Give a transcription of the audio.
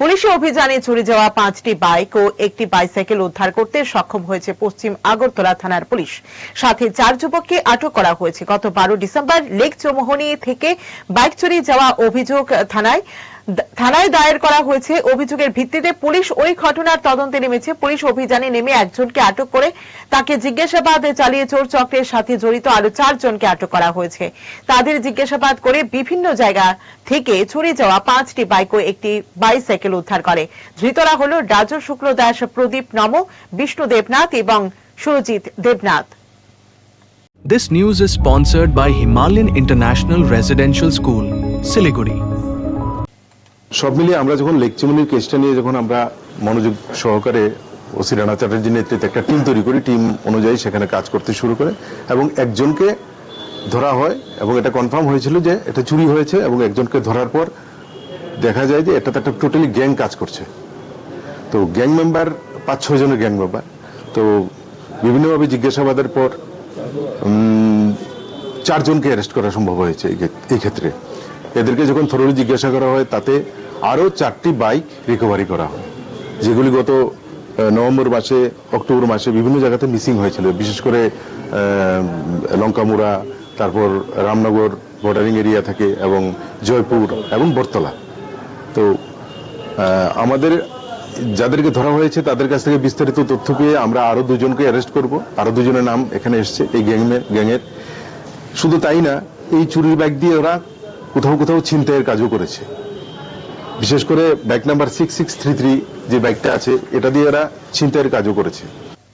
পুলিশি অভিযানে চুরি যাওয়া পাঁচটি বাইক ও একটি বাইসাইকেল উদ্ধার করতে সক্ষম হয়েছে পশ্চিম আগরতলা থানার পুলিশ। সাথে চার যুবককে আটক করা হয়েছে। গত বারো ডিসেম্বর লেক চৌমোহনী থেকে বাইক চুরি যাওয়া অভিযোগ থানায় থানায় দায়ের করা হয়েছে অভিযোগের ভিত্তিতে পুলিশ ওই ঘটনার তদন্তে নেমেছে। পুলিশ অভিযানে নেমে একজনকে আটক করে তাকে জিজ্ঞাসাবাদ চালিয়ে চোর চক্রের সাথে জড়িত আরও চারজনকে আটক করা হয়েছে। তাদের জিজ্ঞাসাবাদ করে বিভিন্ন জায়গা থেকে চুরি যাওয়া পাঁচটি বাইক ও একটি বাইসাইকেল উদ্ধার করে। ধৃতরা হল রাজু শুক্ল দাস প্রদীপ নম বিষ্ণু দেবনাথ এবং Surajit Debnath. This news is sponsored by Himalayan International Residential School, Siliguri. সব মিলিয়ে আমরা যখন লেক চিমনির কেসটা নিয়ে যখন আমরা মনোযোগ সহকারে ওসি রানা চ্যাটার্জির নেতৃত্বে একটা টিম তৈরি করি টিম অনুযায়ী সেখানে কাজ করতে শুরু করে এবং একজনকে ধরা হয় এবং এটা কনফার্ম হয়েছিল যে এটা চুরি হয়েছে এবং একজনকে ধরার পর দেখা যায় যে এটাতে একটা টোটালি গ্যাং কাজ করছে। তো গ্যাং মেম্বার পাঁচ ছয় জনের গ্যাং মেম্বার তো বিভিন্নভাবে জিজ্ঞাসাবাদের পর চারজনকে অ্যারেস্ট করা সম্ভব হয়েছে এই ক্ষেত্রে। এদেরকে যখন থরলি জিজ্ঞাসা করা হয়, তাতে আরও চারটি বাইক রিকভারি করা হয়, যেগুলি গত নভেম্বর মাসে, অক্টোবর মাসে বিভিন্ন জায়গাতে মিসিং হয়েছিল। বিশেষ করে লঙ্কামুড়া, তারপর রামনগর বর্ডারিং এরিয়া থেকে এবং জয়পুর এবং বরতলা তো আমাদের যাদেরকে ধরা হয়েছে, তাদের কাছ থেকে বিস্তারিত তথ্য পেয়ে আমরা আরও দুজনকে অ্যারেস্ট করব। আরও দুজনের নাম এখানে এসছে, এই গ্যাংয়ের। শুধু তাই না, এই চুরির ব্যাগ দিয়ে ওরা কোথাও কোথাও ছিনতাইয়ের কাজও করেছে। বিশেষ করে bag number six six three three যে ব্যাগটা আছে, এটা দিয়ে এরা ছিনতাইয়ের কাজও করেছে।